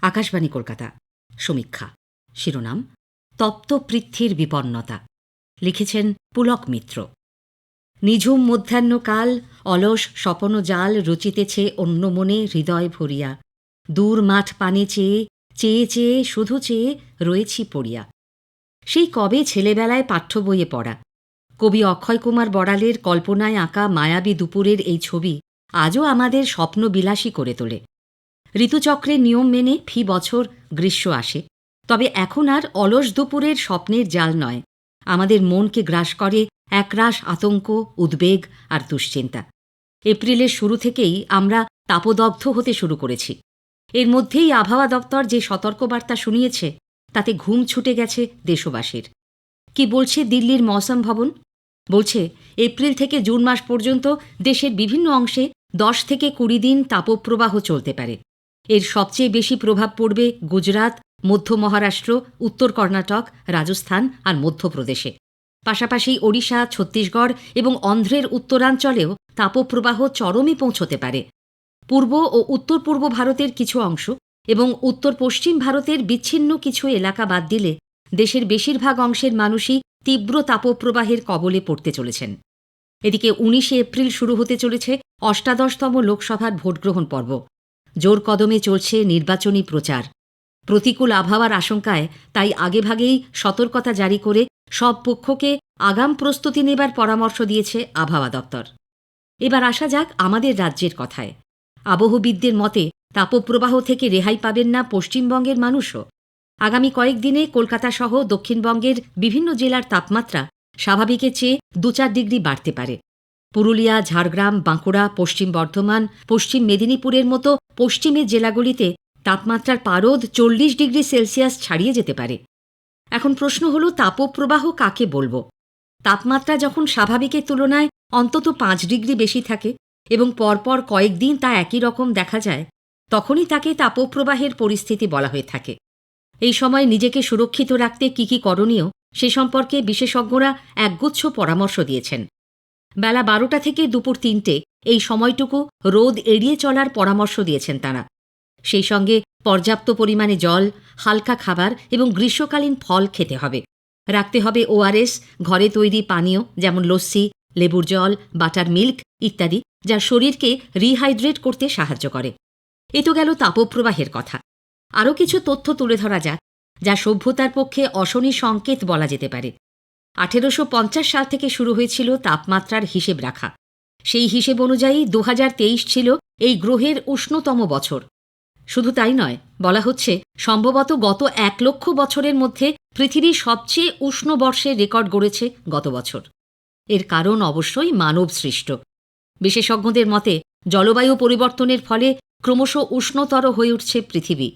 আকাশবাণী কলকাতা। সমীক্ষা। শিরোনাম তপ্ত পৃথ্বীর বিপন্নতা। লিখেছেন পুলক মিত্র। নিঝুম মধ্যাহ্নকাল, অলস স্বপন জাল রচিতেছে অন্য মনে হৃদয় ভরিয়া। দূর মাঠ পানে চেয়ে চেয়ে চেয়ে শুধু চেয়ে রয়েছি পড়িয়া। সেই কবে ছেলেবেলায় পাঠ্য বইয়ে পড়া। কবি অক্ষয় কুমার বড়ালের কল্পনায় আঁকা মায়াবী দুপুরের এই ছবি আজও আমাদের স্বপ্ন বিলাসী করে তোলে। ঋতুচক্রের নিয়ম মেনে ফি বছর গ্রীষ্ম আসে। তবে এখন আর অলস দুপুরের স্বপ্নের জাল নয়। আমাদের মনকে গ্রাস করে একরাশ আতঙ্ক, উদ্বেগ আর দুশ্চিন্তা। এপ্রিলের শুরু থেকেই আমরা তাপদগ্ধ হতে শুরু করেছি। এর মধ্যেই আবহাওয়া দপ্তর যে সতর্কবার্তা শুনিয়েছে, তাতে ঘুম ছুটে গেছে দেশবাসীর। কি বলছে দিল্লির মৌসম ভবন? বলছে, এপ্রিল থেকে জুন মাস পর্যন্ত দেশের বিভিন্ন অংশে দশ থেকে কুড়ি দিন তাপপ্রবাহ চলতে পারে। এর সবচেয়ে বেশি প্রভাব পড়বে গুজরাত মধ্য মহারাষ্ট্র, উত্তর কর্ণাটক, রাজস্থান আর মধ্যপ্রদেশে। পাশাপাশি ওড়িশা, ছত্তিশগড় এবং অন্ধ্রের উত্তরাঞ্চলেও তাপপ্রবাহ চরমে পৌঁছতে পারে। পূর্ব ও উত্তর পূর্ব ভারতের কিছু অংশ এবং উত্তর পশ্চিম ভারতের বিচ্ছিন্ন কিছু এলাকা বাদ দিলে দেশের বেশিরভাগ অংশের মানুষই তীব্র তাপপ্রবাহের কবলে পড়তে চলেছেন। এদিকে উনিশে এপ্রিল শুরু হতে চলেছে অষ্টাদশতম লোকসভার ভোটগ্রহণ পর্ব। জোর কদমে চলছে নির্বাচনী প্রচার। প্রতিকূল আবহাওয়ার আশঙ্কায় তাই আগেভাগেই সতর্কতা জারি করে সব পক্ষকে আগাম প্রস্তুতি নেবার পরামর্শ দিয়েছে আবহাওয়া দপ্তর। এবার আসা যাক আমাদের রাজ্যের কথায়। আবহবিদদের মতে, তাপপ্রবাহ থেকে রেহাই পাবেন না পশ্চিমবঙ্গের মানুষও। আগামী কয়েকদিনে কলকাতা সহ দক্ষিণবঙ্গের বিভিন্ন জেলার তাপমাত্রা স্বাভাবিকের চেয়ে দু চার ডিগ্রি বাড়তে পারে। পুরুলিয়া, ঝাড়গ্রাম, বাঁকুড়া, পশ্চিম বর্ধমান, পশ্চিম মেদিনীপুরের মতো পশ্চিমের জেলাগুলিতে তাপমাত্রার পারদ চল্লিশ ডিগ্রি সেলসিয়াস ছাড়িয়ে যেতে পারে। এখন প্রশ্ন হল, তাপপ্রবাহ কাকে বলব? তাপমাত্রা যখন স্বাভাবিকের তুলনায় অন্তত পাঁচ ডিগ্রি বেশি থাকে এবং পরপর কয়েকদিন তা একই রকম দেখা যায়, তখনই তাকে তাপপ্রবাহের পরিস্থিতি বলা হয়ে থাকে। এই সময় নিজেকে সুরক্ষিত রাখতে কী কী করণীয়, সে সম্পর্কে বিশেষজ্ঞরা একগুচ্ছ পরামর্শ দিয়েছেন। বেলা বারোটা থেকে দুপুর তিনটে। এই সময়টুকু রোদ এড়িয়ে চলার পরামর্শ দিয়েছেন তাঁরা। সেই সঙ্গে পর্যাপ্ত পরিমাণে জল, হালকা খাবার এবং গ্রীষ্মকালীন ফল খেতে হবে। রাখতে হবে ওআরএস ঘরে তৈরি পানীয় যেমন লস্যি, লেবুর জল, বাটার মিল্ক ইত্যাদি যা শরীরকে রিহাইড্রেট করতে সাহায্য করে। এ তো গেল তাপপ্রবাহের কথা। আরও কিছু তথ্য তুলে ধরা যাক, যা সভ্যতার পক্ষে অশনি সংকেত বলা যেতে পারে। আঠেরোশো পঞ্চাশ সাল থেকে শুরু হয়েছিল তাপমাত্রার হিসেব রাখা। সেই হিসেব অনুযায়ী দু হাজার তেইশ ছিল এই গ্রহের উষ্ণতম বছর। শুধু তাই নয়, বলা হচ্ছে সম্ভবত গত এক লক্ষ বছরের মধ্যে পৃথিবীর সবচেয়ে উষ্ণ বর্ষের রেকর্ড গড়েছে গত বছর। এর কারণ অবশ্যই মানব সৃষ্ট বিশেষজ্ঞদের মতে, জলবায়ু পরিবর্তনের ফলে ক্রমশ উষ্ণতর হয়ে উঠছে পৃথিবী।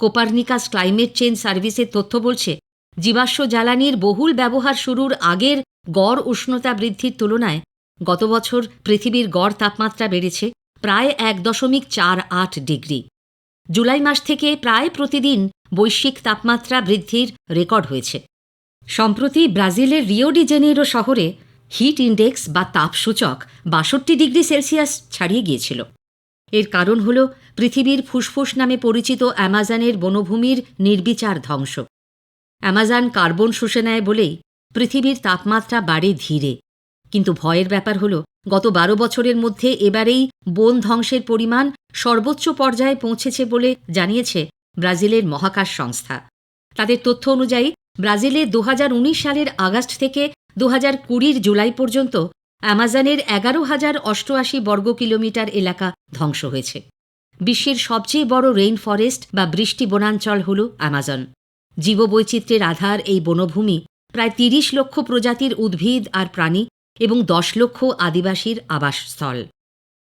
কোপার্নিকাস ক্লাইমেট চেঞ্জ সার্ভিসের তথ্য বলছে জীবাশ্ম জ্বালানির বহুল ব্যবহার শুরুর আগের গড় উষ্ণতা বৃদ্ধির তুলনায় গত বছর পৃথিবীর গড় তাপমাত্রা বেড়েছে প্রায় এক দশমিক চার আট ডিগ্রি। জুলাই মাস থেকে প্রায় প্রতিদিন বৈশ্বিক তাপমাত্রা বৃদ্ধির রেকর্ড হয়েছে। সম্প্রতি ব্রাজিলের রিও ডি জেনেরো শহরে হিট ইন্ডেক্স বা তাপসূচক বাষট্টি ডিগ্রি সেলসিয়াস ছাড়িয়ে গিয়েছিল। এর কারণ হল পৃথিবীর ফুসফুস নামে পরিচিত অ্যামাজনের বনভূমির নির্বিচার ধ্বংস। অ্যামাজন কার্বন শুষে নেয় বলেই পৃথিবীর তাপমাত্রা বাড়ে ধীরে। কিন্তু ভয়ের ব্যাপার হল, গত বারো বছরের মধ্যে এবারেই বন ধ্বংসের পরিমাণ সর্বোচ্চ পর্যায়ে পৌঁছেছে বলে জানিয়েছে ব্রাজিলের মহাকাশ সংস্থা। তাদের তথ্য অনুযায়ী, ব্রাজিলে দু হাজার উনিশ সালের আগস্ট থেকে দু হাজার কুড়ির জুলাই পর্যন্ত অ্যামাজনের এগারো হাজার অষ্টআশি বর্গ কিলোমিটার এলাকা ধ্বংস হয়েছে। বিশ্বের সবচেয়ে বড় রেইন ফরেস্ট বা বৃষ্টি বনাঞ্চল হল অ্যামাজন। জীববৈচিত্র্যের আধার এই বনভূমি প্রায় তিরিশ লক্ষ প্রজাতির উদ্ভিদ আর প্রাণী এবং দশ লক্ষ আদিবাসীর আবাসস্থল।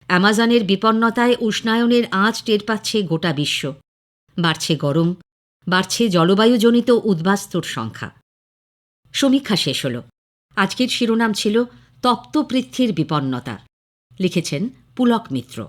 অ্যামাজনের বিপন্নতায় উষ্ণায়নের আঁচ টের পাচ্ছে গোটা বিশ্ব। বাড়ছে গরম, বাড়ছে জলবায়ুজনিত উদ্বাস্তুর সংখ্যা। সমীক্ষা শেষ হল। আজকের শিরোনাম ছিল তপ্ত পৃথ্বীর বিপন্নতা। লিখেছেন পুলক মিত্র।